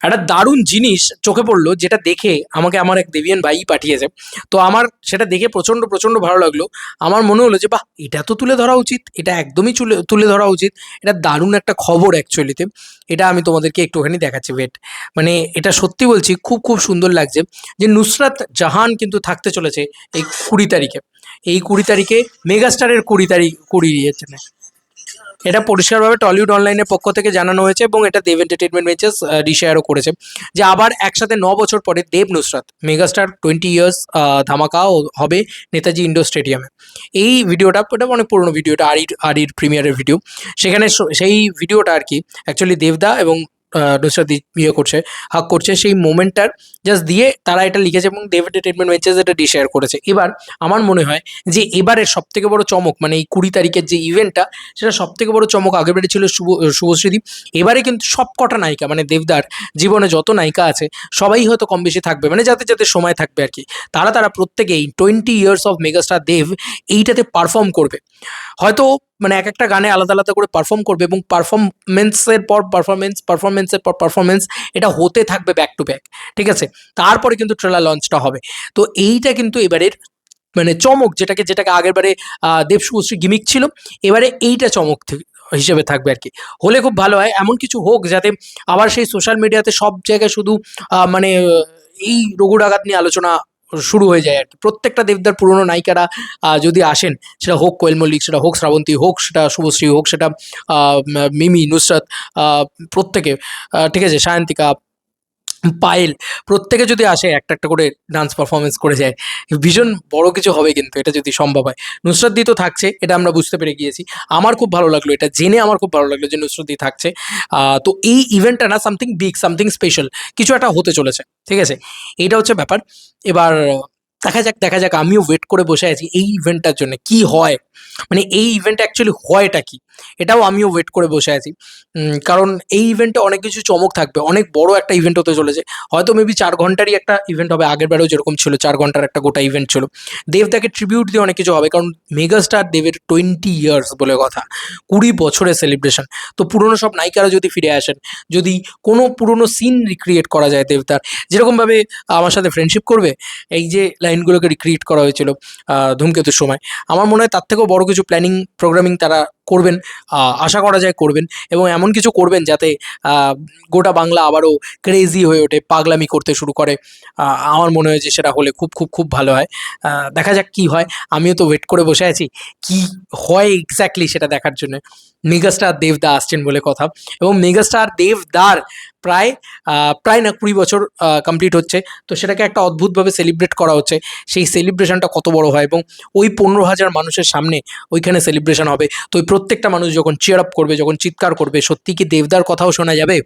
একটা দারুণ জিনিস চোখে পড়ল যেটা দেখে আমাকে আমার এক দেবিয়ান ভাই পাঠিয়েছে। তো আমার সেটা দেখে প্রচণ্ড প্রচণ্ড ভালো লাগল। আমার মনে হলো যে, বাহ, এটা তো তুলে ধরা উচিত। এটা একদমই তুলে তুলে ধরা উচিত। এটা দারুণ একটা খবর অ্যাকচুয়ালিতে এটা আমি তোমাদেরকে একটুখানি দেখাচ্ছি ওয়েট মানে এটা সত্যি বলছি, খুব খুব সুন্দর লাগছে যে নুসরাত জাহান কিন্তু থাকতে চলেছে এই কুড়ি তারিখে। এই কুড়ি তারিখে মেগাস্টারের কুড়ি তারিখ কুড়ি ইয়েছে না এটা পরিষ্কারভাবে টলিউড অনলাইনের পক্ষ থেকে জানানো হয়েছে এবং এটা দেব এন্টারটেনমেন্ট মেচেস রিশেয়ারও করেছে। যে আবার একসাথে ন বছর পরে Dev Nusrat megastar twenty years ধামাকাও হবে নেতাজি ইন্ডোর স্টেডিয়ামে এই ভিডিওটা, এটা অনেক পুরনো ভিডিওটা আরির আরির প্রিমিয়ারের ভিডিও। সেখানে সেই ভিডিওটা আর কি অ্যাকচুয়ালি দেবদা এবং নুসরাত ইয়ে করছে, হাক করছে, সেই মোমেন্টটার জাস্ট দিয়ে তারা এটা লিখেছে এবং দেব এন্টারটেনমেন্ট মেচেস এটা রিশেয়ার করেছে। এবার আমার মনে হয় যে এবারের সব থেকে বড় চমক মানে এই কুড়ি তারিখের যে ইভেন্টটা সেটা সব থেকে বড় চমক আগেবারে ছিল শুভ শুভশ্রীদি। এবারে কিন্তু সব কটা নায়িকা মানে দেবদার, জীবনে যত নায়িকা আছে, সবাই হয়তো কম বেশি থাকবে মানে যাতে যাতে সময় থাকবে আর কি। তারা তারা প্রত্যেকেই twenty years of megastar Dev এইটাতে পারফর্ম করবে। হয়তো মানে এক একটা গানে আলাদা আলাদা করে পারফর্ম করবে এবং পারফরমেন্সের পর পারফরমেন্স পারফরমেন্সের পর পারফরমেন্স এটা হতে থাকবে ব্যাক টু ব্যাক ঠিক আছে? তারপরে কিন্তু ট্রেলার লঞ্চটা হবে। তো এইটা কিন্তু এবারের মানে চমক যেটাকে যেটাকে আগের বারে আহ, গিমিক ছিল এবারে এইটা চমক হিসেবে থাকবে আর কি। হলে খুব ভালো হয় এমন কিছু হোক যাতে আবার সেই সোশ্যাল মিডিয়াতে সব জায়গায় শুধু মানে এই রঘুরাঘাত নিয়ে আলোচনা শুরু হয়ে যায় আর কি। প্রত্যেকটা দেবদার পুরনো নায়িকারা যদি আসেন, সেটা হোক কোয়েল মল্লিক, সেটা হোক শ্রাবন্তী, হোক সেটা শুভশ্রী, হোক সেটা মিমি, নুসরাত প্রত্যেকে ঠিক আছে, সায়ন্তিকা পায়েল, প্রত্যেকে যদি আসে, একটা একটা করে ডান্স পারফরমেন্স করে যায়, ভীষণ বড় কিছু হবে কিন্তু এটা যদি সম্ভব হয়। নুসরাত দি তো থাকছে, এটা আমরা বুঝতে পেরে গিয়েছি। আমার খুব ভালো লাগল, এটা জেনে আমার খুব ভালো লাগল যে নুসরাত দি থাকছে তো এই ইভেন্টটা না সামথিং বিগ সামথিং স্পেশাল কিছু একটা হতে চলেছে, ঠিক আছে? এইটা হচ্ছে ব্যাপার। এবার দেখা যাক দেখা যাক, আমিও ওয়েট করে বসে আছি এই ইভেন্টটার জন্য, কি হয়? মানে এই ইভেন্ট অ্যাকচুয়ালি হয়টা কি? এটাও আমিও ওয়েট করে বসে আছি। কারণ এই ইভেন্টে অনেক কিছু চমক থাকবে। অনেক বড় একটা ইভেন্ট হতে চলেছে। হয়তো মেবি চার ঘন্টারই একটা ইভেন্ট হবে। আগের বারেও যেরকম ছিল, চার ঘণ্টার একটা গোটা ইভেন্ট ছিল। দেবদাকে ট্রিবিউট দিয়ে অনেক কিছু হবে। কারণ মেগাস্টার দেবের টোয়েন্টি ইয়ার্স বলে কথা। কুড়ি বছরের সেলিব্রেশন তো পুরনো সব নায়িকারা যদি ফিরে আসেন, যদি কোনো পুরনো সিন রিক্রিয়েট করা যায় দেবতার যেরকমভাবে আমার সাথে ফ্রেন্ডশিপ করবে, এই যে লাইনগুলোকে রিক্রিয়েট করা হয়েছিল ধূমকেতুর সময়। আমার মনে হয় তার থেকেও বড় কিছু প্ল্যানিং প্রোগ্রামিং তারা করবেন আশা করা যায় করবেন এবং এমন কিছু করবেন যাতে গোটা বাংলা আবারও ক্রেজি হয়ে ওঠে, পাগলামি করতে শুরু করে। আমার মনে হয় যে সেটা হলে খুব খুব খুব ভালো হয়। দেখা যাক কি হয়। আমিও তো ওয়েট করে বসে আছি। কি হয় এক্স্যাক্টলি সেটা দেখার জন্য। মেগাস্টার দেবদা আসছেন বলে কথা। এবং মেগাস্টার দেবদার প্রায় প্রায় না কুড়ি বছর কমপ্লিট হচ্ছে। তো সেটাকে একটা অদ্ভুতভাবে সেলিব্রেট করা হচ্ছে। সেই সেলিব্রেশনটা কত বড় হয় এবং ওই পনেরো হাজার মানুষের সামনে ওইখানে সেলিব্রেশন হবে। তো ওই প্রত্যেকটা মানুষ যখন চেয়ার আপ করবে, যখন চিৎকার করবে, সত্যি কি দেবদার কথাও শোনা যাবে?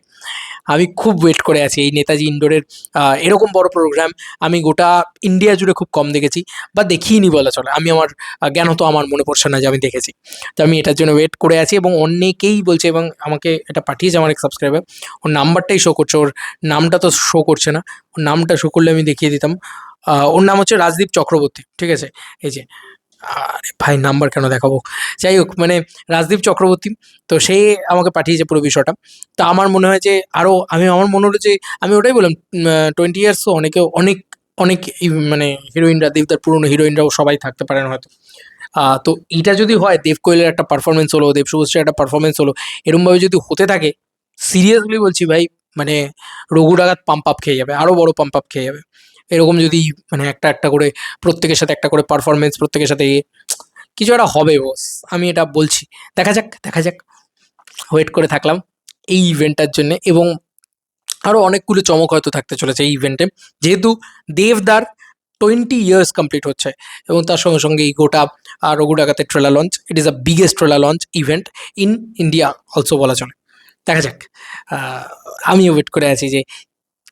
আমি খুব ওয়েট করে আছি এই নেতাজি ইন্ডোরের এরকম বড় প্রোগ্রাম আমি গোটা ইন্ডিয়া জুড়ে খুব কম দেখেছি, বা দেখিনি বলা চলে। আমি আমার জ্ঞান হতো আমার মনে পড়ছে না যে আমি দেখেছি। তো আমি এটার জন্য ওয়েট করে আছি এবং অনেকেই বলছে এবং আমাকে এটা পাঠিয়েছে আমার এক সাবস্ক্রাইবার ওর নাম্বারটাই শো করছে। ওর নামটা তো শো করছে না। ওর নামটা শো করলে আমি দেখিয়ে দিতাম। ওর নাম হচ্ছে রাজদীপ চক্রবর্তী, ঠিক আছে? এই যে আরে ভাই নাম্বার কেন দেখাবো? যাই হোক মানে রাজদীপ চক্রবর্তী, তো সে আমাকে পাঠিয়েছে পুরো বিষয়টা। তো আমার মনে হয় যে আরও আমি, আমার মনে হলো যে, আমি ওটাই বললাম টোয়েন্টি ইয়ার্স তো অনেকে, অনেক অনেক মানে হিরোইনরা দেবদার পুরনো হিরোইনরাও সবাই থাকতে পারেন হয়তো। তো এটা যদি হয়, দেব কোয়েলের একটা পারফরমেন্স হলো, দেব শুভশ্রীর একটা পারফরমেন্স হলো, এরমভাবে যদি হতে থাকে সিরিয়াসলি বলছি ভাই মানে রঘু ডাকাত পাম্প আপ খেয়ে যাবে আরও বড় পাম্প আপ খেয়ে যাবে। এরকম যদি মানে একটা একটা করে প্রত্যেকের সাথে একটা করে পারফরমেন্স প্রত্যেকের সাথে কিছু একটা হবে বস আমি এটা বলছি। দেখা যাক দেখা যাক। ওয়েট করে থাকলাম এই ইভেন্টটার জন্য এবং আরও অনেকগুলো চমক হয়তো থাকতে চলেছে এই ইভেন্টে যেহেতু দেবদার টোয়েন্টি ইয়ার্স কমপ্লিট হচ্ছে এবং তার সঙ্গে সঙ্গে এই গোটা রঘু ডাকাতের trailer launch it is a biggest trailer launch event in India also বলা চলে। দেখা যাক। আমিও ওয়েট করে আছি যে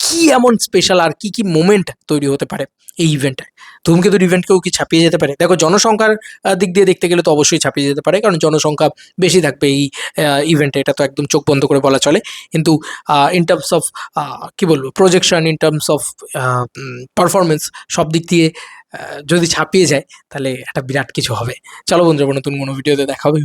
কি এমন স্পেশাল আর কি কি মোমেন্ট তৈরি হতে পারে এই ইভেন্টে ধূমকেতুর ইভেন্টকেও কি ছাপিয়ে যেতে পারে? দেখো, জনসংখ্যার দিক দিয়ে দেখতে গেলে তো অবশ্যই ছাপিয়ে যেতে পারে, কারণ জনসংখ্যা বেশি থাকবে এই ইভেন্টে এটা তো একদম চোখ বন্ধ করে বলা চলে। কিন্তু ইন টার্মস অফ কী বলব projection in terms of performance সব দিক দিয়ে যদি ছাপিয়ে যায়, তাহলে একটা বিরাট কিছু হবে। চলো বন্ধুরা, নতুন কোনো ভিডিওতে দেখা হবে